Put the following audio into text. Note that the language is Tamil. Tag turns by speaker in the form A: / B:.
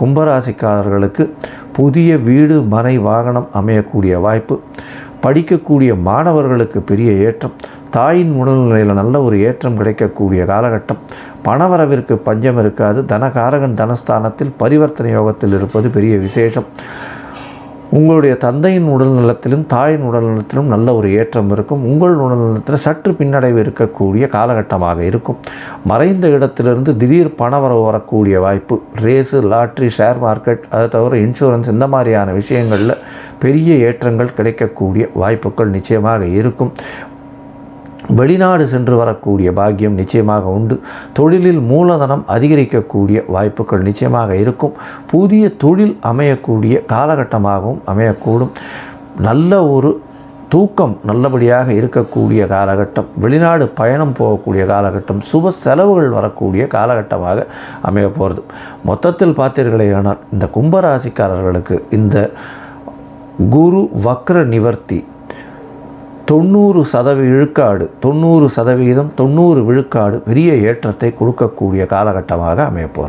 A: கும்பராசிக்காரர்களுக்கு புதிய வீடு மனை வாகனம் அமையக்கூடிய வாய்ப்பு. படிக்கக்கூடிய மாணவர்களுக்கு பெரிய ஏற்றம். தாயின் உடல்நிலையில் நல்ல ஒரு ஏற்றம் கிடைக்கக்கூடிய காலகட்டம். பணவரவிற்கு பஞ்சம் இருக்காது. தனகாரகன் தனஸ்தானத்தில் பரிவர்த்தனை யோகத்தில் இருப்பது பெரிய விசேஷம். உங்களுடைய தந்தையின் உடல்நலத்திலும் தாயின் உடல்நலத்திலும் நல்ல ஒரு ஏற்றம் இருக்கும். உங்கள் உடல்நலத்தில் சற்று பின்னடைவு இருக்கக்கூடிய காலகட்டமாக இருக்கும். மறைந்த இடத்திலிருந்து திடீர் பணவரவு வரக்கூடிய வாய்ப்பு ரேஸு லாட்ரி ஷேர் மார்க்கெட் அதை தவிர இன்சூரன்ஸ் இந்த மாதிரியான விஷயங்களில் பெரிய ஏற்றங்கள் கிடைக்கக்கூடிய வாய்ப்புகள் நிச்சயமாக இருக்கும். வெளிநாடு சென்று வரக்கூடிய பாக்கியம் நிச்சயமாக உண்டு. தொழிலில் மூலதனம் அதிகரிக்கக்கூடிய வாய்ப்புகள் நிச்சயமாக இருக்கும். புதிய தொழில் அமையக்கூடிய காலகட்டமாகவும் அமையக்கூடும். நல்ல ஒரு தூக்கம் நல்லபடியாக இருக்கக்கூடிய காலகட்டம் வெளிநாடு பயணம் போகக்கூடிய காலகட்டம் சுப செலவுகள் வரக்கூடிய காலகட்டமாக அமைய போகிறது மொத்தத்தில் பார்த்தீர்களேயானால் இந்த கும்பராசிக்காரர்களுக்கு இந்த குரு வக்ர நிவர்த்தி தொண்ணூறு சதவீ விழுக்காடு தொண்ணூறு சதவீதம் தொண்ணூறு விழுக்காடு பெரிய ஏற்றத்தை கொடுக்கக்கூடிய காலகட்டமாக அமையப்போகிறது